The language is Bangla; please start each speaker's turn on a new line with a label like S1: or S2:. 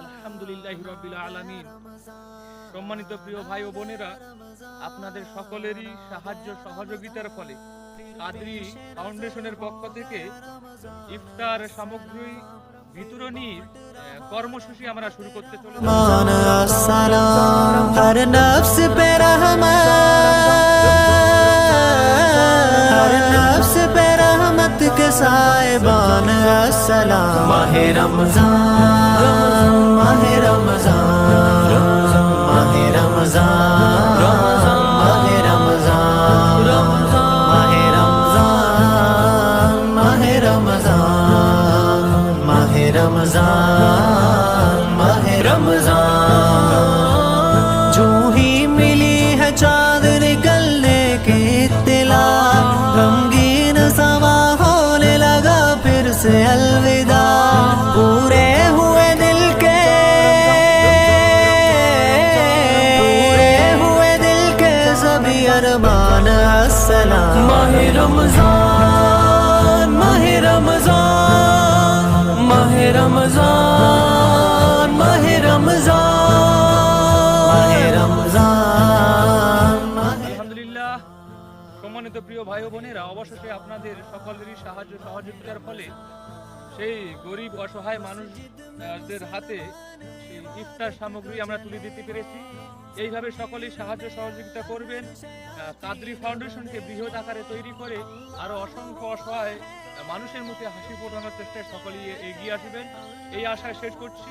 S1: আলহামদুলিল্লাহ রবিল আলমিন। সম্মানিত প্রিয় ভাই ও বোনেরা আপনাদের সকলেরই সাহায্য সহযোগিতার ফলে কাদরি ফাউন্ডেশনের পক্ষ থেকে ইফতার সামগ্রী বিতরণী কর্মসূচি আমরা শুরু করতে চলেছি।
S2: হর নফস সাহেবান আসসালাম মাহে রমজান। رمضان، ماہ رمضان۔ جو ہی ملی ہے چاند نکلنے کی تلا رنگین سوا ہونے لگا پھر سے الوداع۔ پورے ہوئے دل کے، پورے ہوئے دل کے سبھی ارمان السلام ماہ رمضان۔ رمضان ماہ رمضان রমজান
S1: আলহামদুলিল্লাহ, সম্মানিত প্রিয় ভাই বোনেরা, অবশেষে আপনাদের সকলেরই সাহায্য সহযোগিতার ফলে সেই গরিব, অসহায় মানুষদের হাতে ইফতার সামগ্রী আমরা তুলে দিতে পেরেছি। এইভাবে সকলেই সাহায্য সহযোগিতা করবেন। কাদরি ফাউন্ডেশনকে বৃহৎ আকারে তৈরি করে আরও অসংখ্য অসহায় মানুষের মুখে হাসি ফোটানোর চেষ্টায় সকলেই এগিয়ে আসবেন। এই আশায় শেষ করছি।